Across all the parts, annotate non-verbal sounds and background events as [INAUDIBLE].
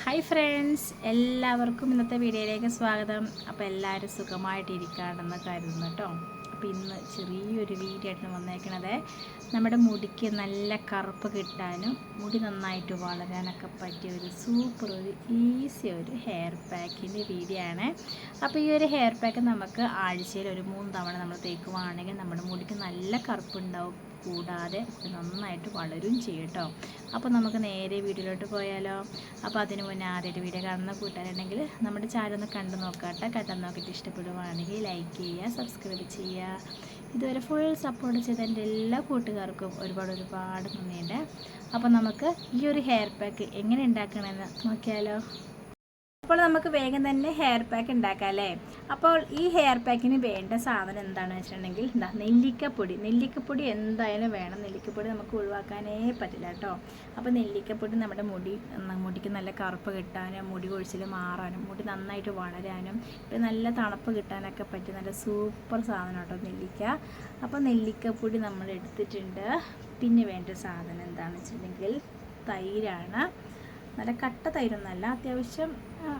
Hi friends എല്ലാവർക്കും ഇന്നത്തെ വീഡിയോയിലേക്ക് സ്വാഗതം. അപ്പോൾ എല്ലാവരും സുഖമായിട്ടിരിക്കുകയാണെന്ന് കരുതുന്നു കേട്ടോ. അപ്പോൾ ഇന്ന് ചെറിയൊരു വീഡിയോ ആയിട്ട് വന്നേക്കണത്. നമ്മുടെ മുടിക്ക് നല്ല കറുപ്പ് കിട്ടാനും മുടി നന്നായിട്ട് വളരാനൊക്കെ പറ്റിയ ഒരു സൂപ്പർ ഒരു ഈസി ഒരു ഹെയർ പാക്കിന്റെ വീഡിയോ ആണ്. അപ്പോൾ ഈ ഒരു ഹെയർ പാക്ക് നമുക്ക് ആഴ്ചയിൽ ഒരു മൂന്ന് തവണ നമ്മൾ തേക്കുവാണെങ്കിൽ നമ്മുടെ മുടിക്ക് നല്ല കറുപ്പുണ്ടാവും കൂടാതെ നന്നായിട്ട് വളരും ചെയ്യട്ടോ അപ്പോൾ നമുക്ക് നേരെ വീഡിയോയിലോട്ട് പോയാലോ? അപ്പോൾ അതിന് മുന്നേ ആദ്യമായിട്ട് വീഡിയോ കാണുന്ന കൂട്ടാരുണ്ടെങ്കിൽ നമ്മുടെ ചാനൽ ഒന്ന് കണ്ടു നോക്കട്ടെ കണ്ടു നോക്കിയിട്ട് ഇഷ്ടപ്പെടുവാണെങ്കിൽ ലൈക്ക് ചെയ്യുക സബ്സ്ക്രൈബ് ചെയ്യുക. ഇതുവരെ ഫുൾ സപ്പോർട്ട് ചെയ്ത എന്റെ എല്ലാ കൂട്ടുകാർക്കും ഒരുപാട് ഒരുപാട് നന്ദിയുണ്ട്. അപ്പോൾ നമുക്ക് ഈ ഒരു ഹെയർ പാക്ക് എങ്ങനെ ഉണ്ടാക്കണമെന്ന് നോക്കിയാലോ? അപ്പോൾ നമുക്ക് വേഗം തന്നെ ഹെയർ പാക്ക് ഉണ്ടാക്കാം അല്ലേ? അപ്പോൾ ഈ ഹെയർ പാക്കിന് വേണ്ട സാധനം എന്താണെന്ന് വെച്ചിട്ടുണ്ടെങ്കിൽ എന്താ നെല്ലിക്കപ്പൊടി. നെല്ലിക്കപ്പൊടി എന്തായാലും വേണം. നെല്ലിക്കപ്പൊടി നമുക്ക് ഒഴിവാക്കാനേ പറ്റില്ല കേട്ടോ. അപ്പോൾ നെല്ലിക്കപ്പൊടി നമ്മുടെ മുടി മുടിക്ക് നല്ല കറുപ്പ് കിട്ടാനും മുടി കൊഴിച്ചിൽ മാറാനും മുടി നന്നായിട്ട് വളരാനും പിന്നെ നല്ല തണുപ്പ് കിട്ടാനൊക്കെ പറ്റിയ നല്ല സൂപ്പർ സാധനം കേട്ടോ നെല്ലിക്ക. അപ്പോൾ നെല്ലിക്കപ്പൊടി നമ്മൾ എടുത്തിട്ടുണ്ട്. പിന്നെ വേണ്ട സാധനം എന്താണെന്ന് വെച്ചിട്ടുണ്ടെങ്കിൽ തൈരാണ്. നല്ല കട്ട തൈരൊന്നല്ല അത്യാവശ്യം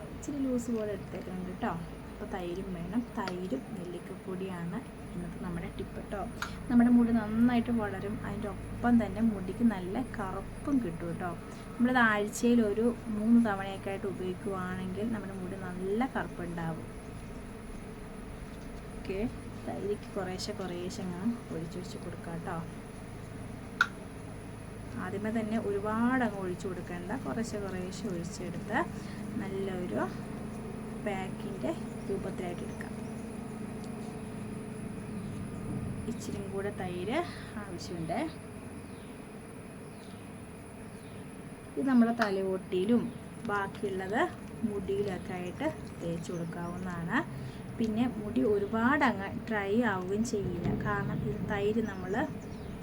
ഇച്ചിരി ലൂസ് പോലെ എടുത്തേക്കുന്നുണ്ട് കേട്ടോ അപ്പോൾ തൈരും വേണം. തൈരും നെല്ലിക്കപ്പൊടിയാണ് ഇന്നത്തെ നമ്മുടെ ടിപ്പ് കേട്ടോ നമ്മുടെ മുടി നന്നായിട്ട് വളരും. അതിന്റെ ഒപ്പം തന്നെ മുടിക്ക് നല്ല കറുപ്പും കിട്ടും കേട്ടോ നമ്മളത് ആഴ്ചയിൽ ഒരു മൂന്ന് തവണയൊക്കെ ആയിട്ട് ഉപയോഗിക്കുവാണെങ്കിൽ നമ്മുടെ മുടി നല്ല കറുപ്പുണ്ടാവും. ഓക്കെ. തൈരിക്ക് കുറേശ്ശെ കുറേശ്ശെ അങ്ങനെ ഒഴിച്ചൊഴിച്ച് കൊടുക്കാം കേട്ടോ ആദ്യമേ തന്നെ ഒരുപാട് അങ്ങ് ഒഴിച്ചു കൊടുക്കേണ്ട. കുറേശ്ശെ കുറേശ്ശെ ഒഴിച്ചെടുത്ത് നല്ലൊരു പാക്കിന്റെ രൂപത്തിലായിട്ട് എടുക്കാം. ഇച്ചിരി കൂടെ തൈര് ആവശ്യമുണ്ട്. ഇത് നമ്മുടെ തലയോട്ടിയിലും ബാക്കിയുള്ളത് മുടിയിലൊക്കെ ആയിട്ട് തേച്ച് കൊടുക്കാവുന്നതാണ്. പിന്നെ മുടി ഒരുപാട് അങ്ങ് ഡ്രൈ ആവുകയും ചെയ്യില്ല. കാരണം ഇത് തൈര് നമ്മൾ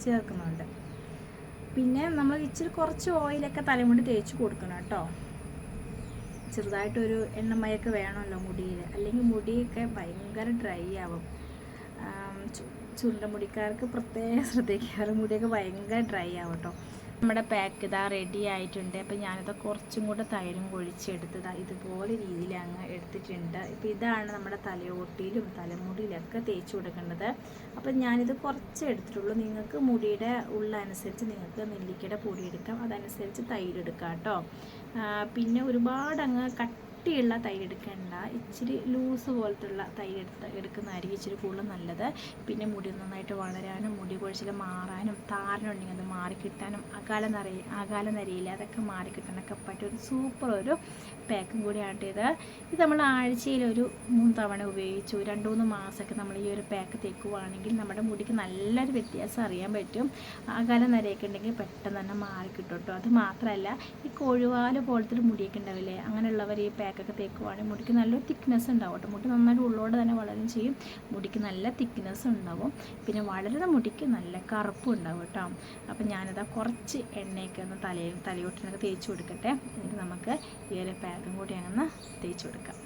ചേർക്കുന്നുണ്ട്. പിന്നെ നമ്മൾ ഇച്ചിരി കുറച്ച് ഓയിലൊക്കെ തലമുടി തേച്ച് കൊടുക്കണം കേട്ടോ. ചെറുതായിട്ടൊരു എണ്ണമയൊക്കെ വേണമല്ലോ മുടിയിൽ. അല്ലെങ്കിൽ മുടിയൊക്കെ ഭയങ്കര ഡ്രൈ ആവും. ചുരുണ്ട മുടിക്കാർക്ക് പ്രത്യേകം [LAUGHS] ശ്രദ്ധിക്കാറ്. മുടിയൊക്കെ ഭയങ്കര ഡ്രൈ ആവും കേട്ടോ. നമ്മുടെ പാക്ക് ഇതാ റെഡി ആയിട്ടുണ്ട്. അപ്പോൾ ഞാനിത് കുറച്ചും കൂടെ തൈരും കൊഴിച്ചെടുത്തത് ഇതുപോലെ രീതിയിൽ അങ്ങ് എടുത്തിട്ടുണ്ട്. ഇപ്പോൾ ഇതാണ് നമ്മുടെ തലയോട്ടിയിലും തലമുടിയിലൊക്കെ തേച്ച് കൊടുക്കേണ്ടത്. അപ്പോൾ ഞാനിത് കുറച്ച് എടുത്തിട്ടുള്ളൂ. നിങ്ങൾക്ക് മുടിയുടെ ഉള്ള അനുസരിച്ച് നിങ്ങൾക്ക് നെല്ലിക്കയുടെ പൊടി എടുക്കാം. അതനുസരിച്ച് തൈരെടുക്കാം കേട്ടോ. പിന്നെ ഒരുപാട് അങ്ങ് കട്ടിയുള്ള തൈര് എടുക്കേണ്ട. ഇച്ചിരി ലൂസ് പോലത്തുള്ള തൈര് എടുത്ത് എടുക്കുന്നതായിരിക്കും ഇച്ചിരി കൂടുതൽ നല്ലത്. പിന്നെ മുടി നന്നായിട്ട് വളരാനും മുടി കൊഴിച്ചിൽ മാറാനും താരനുണ്ടെങ്കിൽ അത് മാറിക്കിട്ടാനും അകാല നര അകാല നരയില്ല അതൊക്കെ മാറിക്കിട്ടാനൊക്കെ പറ്റിയ ഒരു സൂപ്പർ ഒരു പാക്കും കൂടിയാണ് ഇത് ഇത് നമ്മൾ ആഴ്ചയിൽ ഒരു മൂന്ന് തവണ ഉപയോഗിച്ചു. രണ്ട് മൂന്ന് മാസമൊക്കെ നമ്മൾ ഈ ഒരു പാക്ക് തേക്കുവാണെങ്കിൽ നമ്മുടെ മുടിക്ക് നല്ലൊരു വ്യത്യാസം അറിയാൻ പറ്റും. അകാല നരയൊക്കെ ഉണ്ടെങ്കിൽ പെട്ടെന്ന് തന്നെ മാറിക്കിട്ടും കേട്ടോ അത് മാത്രമല്ല ഈ കൊഴുവാൽ പോലത്തെ മുടിയൊക്കെ ഉണ്ടാവില്ലേ അങ്ങനെയുള്ളവർ ഈ പാക്കൊക്കെ തേക്കുവാണെങ്കിൽ മുടിക്ക് നല്ല തിക്നെസ് ഉണ്ടാവും കേട്ടോ. മുടി നന്നായിട്ട് ഉള്ളോടെ തന്നെ വളരും ചെയ്യും. മുടിക്ക് നല്ല തിക്നെസ് ഉണ്ടാവും. പിന്നെ വളരുന്ന മുടിക്ക് നല്ല കറുപ്പും ഉണ്ടാവും കേട്ടോ. അപ്പം ഞാനിതാ കുറച്ച് എണ്ണയൊക്കെ ഒന്ന് തലയിൽ തലയോട്ടിനൊക്കെ തേച്ച് കൊടുക്കട്ടെ. എന്നിട്ട് നമുക്ക് ഈ ഒരു പാക്കും കൂടി അങ്ങനെ തേച്ച് കൊടുക്കാം.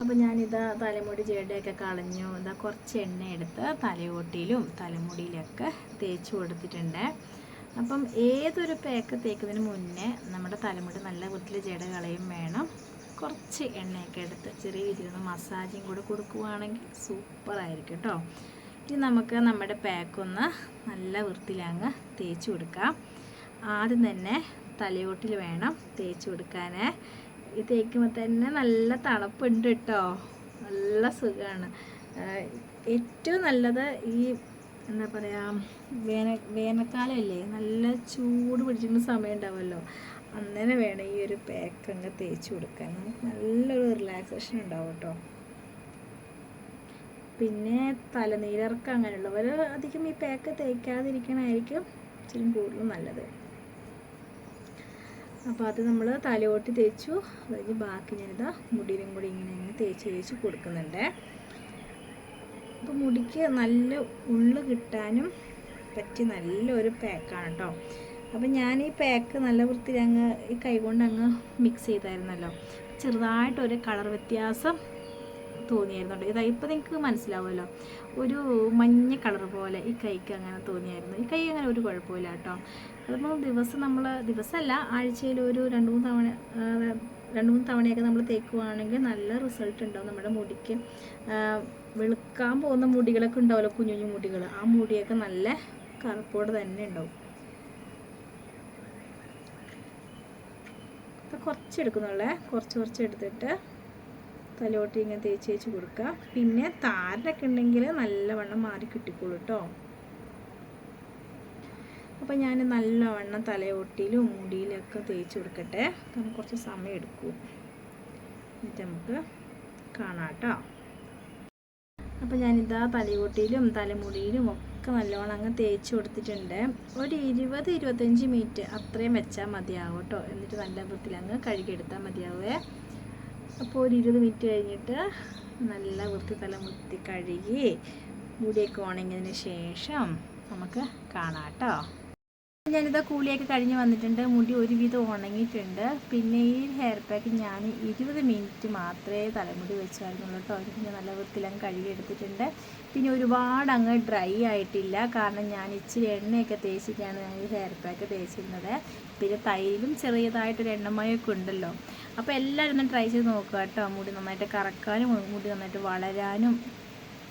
അപ്പോൾ ഞാനിതാ തലമുടി ജേടയൊക്കെ കളഞ്ഞു. ഇതാ കുറച്ച് എണ്ണ എടുത്ത് തലയോട്ടിയിലും തലമുടിയിലൊക്കെ തേച്ച് കൊടുത്തിട്ടുണ്ട്. അപ്പം ഏതൊരു പേക്ക് തേക്കുന്നതിന് മുന്നേ നമ്മുടെ തലമുടി നല്ല വൃത്തിയിൽ ജട കളയും വേണം. കുറച്ച് എണ്ണയൊക്കെ എടുത്ത് ചെറിയ രീതിയിൽ ഒന്ന് മസാജിങ് കൂടെ കൊടുക്കുവാണെങ്കിൽ സൂപ്പറായിരിക്കും കേട്ടോ. ഇനി നമുക്ക് നമ്മുടെ പാക്കൊന്ന് നല്ല വൃത്തിയിലങ്ങ് തേച്ച് കൊടുക്കാം. ആദ്യം തന്നെ തലയോട്ടിൽ വേണം തേച്ച് കൊടുക്കാൻ. ഇത് തേക്കുമ്പോൾ തന്നെ നല്ല തണുപ്പുണ്ട് കേട്ടോ. നല്ല സുഖമാണ്. ഏറ്റവും നല്ലത് ഈ എന്താ പറയുക വേന വേനൽക്കാലമല്ലേ? നല്ല ചൂട് പിടിച്ചിരുന്ന സമയം ഉണ്ടാവുമല്ലോ. അന്നേരം വേണം ഈ ഒരു പാക്ക് അങ്ങ് തേച്ച് കൊടുക്കാൻ. നമുക്ക് നല്ലൊരു റിലാക്സേഷൻ ഉണ്ടാവും കേട്ടോ. പിന്നെ തലനീരർക്ക് അങ്ങനെയുള്ളവർ അധികം ഈ പാക്ക് തേക്കാതിരിക്കണമായിരിക്കും ഇച്ചിരി കൂടുതൽ നല്ലത്. അപ്പോൾ അത് നമ്മൾ തലയോട്ടി തേച്ചു. അത് കഴിഞ്ഞ് ബാക്കി ഞാനിതാ മുടിയിലും കൂടി ഇങ്ങനെ ഇങ്ങനെ തേച്ച് തേച്ച് കൊടുക്കുന്നുണ്ട്. അപ്പോൾ മുടിക്ക് നല്ല ഉള്ളു കിട്ടാനും പറ്റി നല്ലൊരു പാക്കാണ് കേട്ടോ. അപ്പോൾ ഞാൻ ഈ പാക്ക് നല്ല വൃത്തിയിൽ അങ്ങ് ഈ കൈകൊണ്ട് അങ്ങ് മിക്സ് ചെയ്തായിരുന്നല്ലോ. ചെറുതായിട്ടൊരു കളർ വ്യത്യാസം തോന്നിയായിരുന്നു ഇതായി ഇതാ ഇപ്പോൾ നിങ്ങൾക്ക് മനസ്സിലാവുമല്ലോ. ഒരു മഞ്ഞ കളർ പോലെ ഈ കൈക്ക് അങ്ങനെ തോന്നിയായിരുന്നു. ഈ കൈ അങ്ങനെ ഒരു കുഴപ്പമില്ല കേട്ടോ. അതിപ്പോൾ ദിവസം നമ്മൾ ദിവസമല്ല ആഴ്ചയിൽ ഒരു രണ്ട് മൂന്ന് തവണ രണ്ട് മൂന്ന് തവണയൊക്കെ നമ്മൾ തേക്കുവാണെങ്കിൽ നല്ല റിസൾട്ട് ഉണ്ടാവും നമ്മുടെ മുടിക്ക്. വെളുക്കാൻ പോകുന്ന മുടികളൊക്കെ ഉണ്ടാവുമല്ലോ കുഞ്ഞു കുഞ്ഞു മുടികൾ ആ മുടിയൊക്കെ നല്ല കറുപ്പോട് തന്നെ ഉണ്ടാവും. അപ്പോൾ കുറച്ച് എടുക്കുന്നുള്ളേ കുറച്ച് കുറച്ച് എടുത്തിട്ട് തലോട്ട് ഇങ്ങനെ തേച്ച് തേച്ച് കൊടുക്കുക. പിന്നെ താരനൊക്കെ ഉണ്ടെങ്കിൽ നല്ലവണ്ണം മാറി കിട്ടിക്കോളൂ കേട്ടോ അപ്പോൾ ഞാൻ നല്ലവണ്ണം തലയോട്ടിയിലും മുടിയിലൊക്കെ തേച്ച് കൊടുക്കട്ടെ. കാരണം കുറച്ച് സമയം എടുക്കും. എന്നിട്ട് നമുക്ക് കാണാം കേട്ടോ അപ്പോൾ ഞാനിതാ തലയോട്ടിയിലും തലമുടിയിലും ഒക്കെ നല്ലോണം അങ്ങ് തേച്ച് കൊടുത്തിട്ടുണ്ട്. ഒരു ഇരുപത് ഇരുപത്തഞ്ച് മിനിറ്റ് അത്രയും വെച്ചാൽ മതിയാവും കേട്ടോ എന്നിട്ട് നല്ല വൃത്തിയിൽ അങ്ങ് കഴുകിയെടുത്താൽ മതിയാവേ. അപ്പോൾ ഒരു ഇരുപത് മിനിറ്റ് കഴിഞ്ഞിട്ട് നല്ല വൃത്തി തല മുത്തി കഴുകി മുടിയൊക്കെ ഉണങ്ങിയതിന് ശേഷം നമുക്ക് കാണാം കേട്ടോ ഞാനിതാ കൂലിയൊക്കെ കഴിഞ്ഞ് വന്നിട്ടുണ്ട്. മുടി ഒരുവിധം ഉണങ്ങിയിട്ടുണ്ട്. പിന്നെ ഈ ഹെയർ പാക്ക് ഞാൻ ഇരുപത് മിനിറ്റ് മാത്രമേ തലമുടി വെച്ചായിരുന്നുള്ളൂ കേട്ടോ. ഞാൻ നല്ല വൃത്തിയിലങ്ങ് കഴുകിയെടുത്തിട്ടുണ്ട് പിന്നെ ഒരുപാട് അങ്ങ് ഡ്രൈ ആയിട്ടില്ല. കാരണം ഞാൻ ഇച്ചിരി എണ്ണയൊക്കെ തേച്ചിട്ടാണ് ഞാൻ ഈ ഹെയർ പാക്ക് തേച്ചിരുന്നത്. പിന്നെ തൈലും ചെറിയതായിട്ടൊരു എണ്ണമയൊക്കെ ഉണ്ടല്ലോ. അപ്പോൾ എല്ലാവരും ഒന്ന് ട്രൈ ചെയ്ത് നോക്കുക കേട്ടോ. മുടി നന്നായിട്ട് കറക്കാനും മുടി നന്നായിട്ട് വളരാനും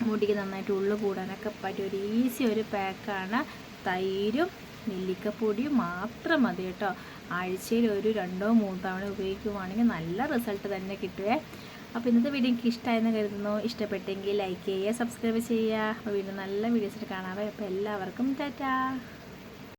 മുടിക്ക് നന്നായിട്ട് ഉള്ളു കൂടാനൊക്കെ പറ്റിയ ഒരു ഈസി ഒരു പാക്കാണ് തൈരും നെല്ലിക്കപ്പൊടിയും മാത്രം മതി കേട്ടോ. ആഴ്ചയിൽ ഒരു രണ്ടോ മൂന്നോ തവണ ഉപയോഗിക്കുവാണെങ്കിൽ നല്ല റിസൾട്ട് തന്നെ കിട്ടുവേ. അപ്പോൾ ഇന്നത്തെ വീഡിയോ എനിക്ക് ഇഷ്ടമായെന്ന് കരുതുന്നു. ഇഷ്ടപ്പെട്ടെങ്കിൽ ലൈക്ക് ചെയ്യുക സബ്സ്ക്രൈബ് ചെയ്യുക. അപ്പോൾ വീണ്ടും നല്ല വീഡിയോസിൽ കാണാവേ അപ്പോൾ എല്ലാവർക്കും ടാറ്റാ.